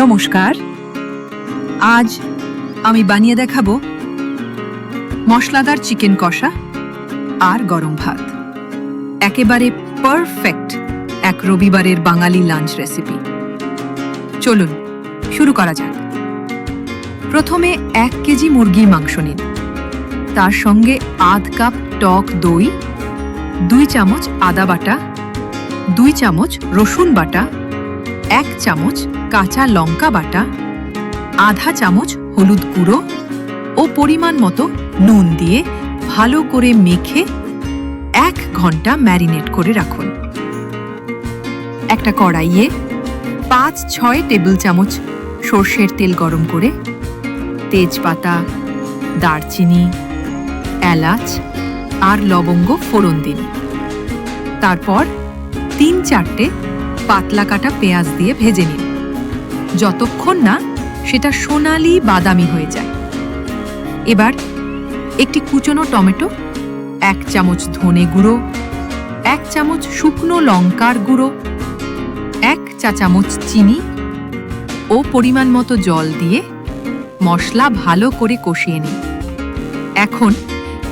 নমস্কার। আজ আমি বানিয়ে দেখাবো মশলাদার চিকেন কষা আর গরম ভাত। একেবারে পারফেক্ট এক রবিবারের বাঙালি লাঞ্চ রেসিপি চলুন, শুরু করা যাক। প্রথমে এক কেজি মুরগির মাংস নিন। তার সঙ্গে আধ কাপ টক দই, দুই চামচ আদা বাটা, দুই চামচ রসুন বাটা এক চামচ কাঁচা লঙ্কা বাটা, আধা চামচ হলুদ গুঁড়ো ও পরিমাণ মতো নুন দিয়ে ভালো করে মেখে এক ঘণ্টা ম্যারিনেট করে রাখুন। একটা কড়াইয়ে পাঁচ ছয় টেবিল চামচ সর্ষের তেল গরম করে, তেজপাতা, দারচিনি, এলাচ আর লবঙ্গ ফোড়ন দিন। তারপর তিন চারটে পাতলা কাটা পেঁয়াজ দিয়ে ভেজে নিন। যতক্ষণ না সেটা সোনালি বাদামি হয়ে যায়। এবার একটি কুচনো টমেটো, এক চামচ ধনে গুঁড়ো, এক চামচ শুকনো লঙ্কার গুঁড়ো, এক চা চামচ চিনি ও পরিমাণ মতো জল দিয়ে মশলা ভালো করে কষিয়ে নিন। এখন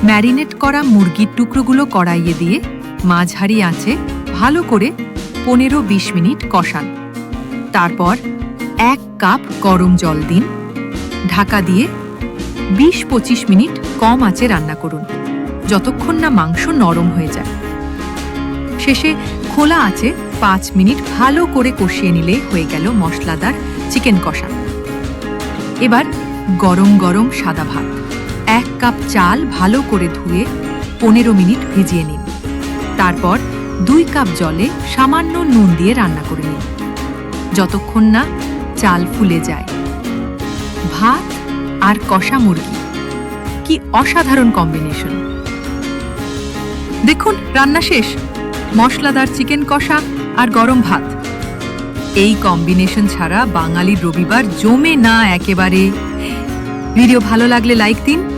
ম্যারিনেট করা মুরগির টুকরোগুলো কড়াইয়ে দিয়ে মাঝারি আঁচে ভালো করে পনেরো বিশ মিনিট কষান। তারপর এক কাপ গরম জল দিন। ঢাকা দিয়ে বিশ পঁচিশ মিনিট কম আঁচে রান্না করুন, যতক্ষণ না মাংস নরম হয়ে যায়। শেষে খোলা আঁচে পাঁচ মিনিট ভালো করে কষিয়ে নিলে হয়ে গেল মশলাদার চিকেন কষা। এবার গরম গরম সাদা ভাত। এক কাপ চাল ভালো করে ধুয়ে পনেরো মিনিট ভিজিয়ে নিন। তারপর দুই কাপ জলে সামান্য নুন দিয়ে রান্না করে নিন। যতক্ষণ না চাল ফুলে যায়। ভাত আর কষা মুরগি। কি অসাধারণ কম্বিনেশন। দেখুন, রান্না শেষ। মশলাদার চিকেন কষা আর গরম ভাত। এই কম্বিনেশন ছাড়া বাঙালির রবিবার জমে না একেবারে। ভিডিও ভালো লাগলে লাইক দিন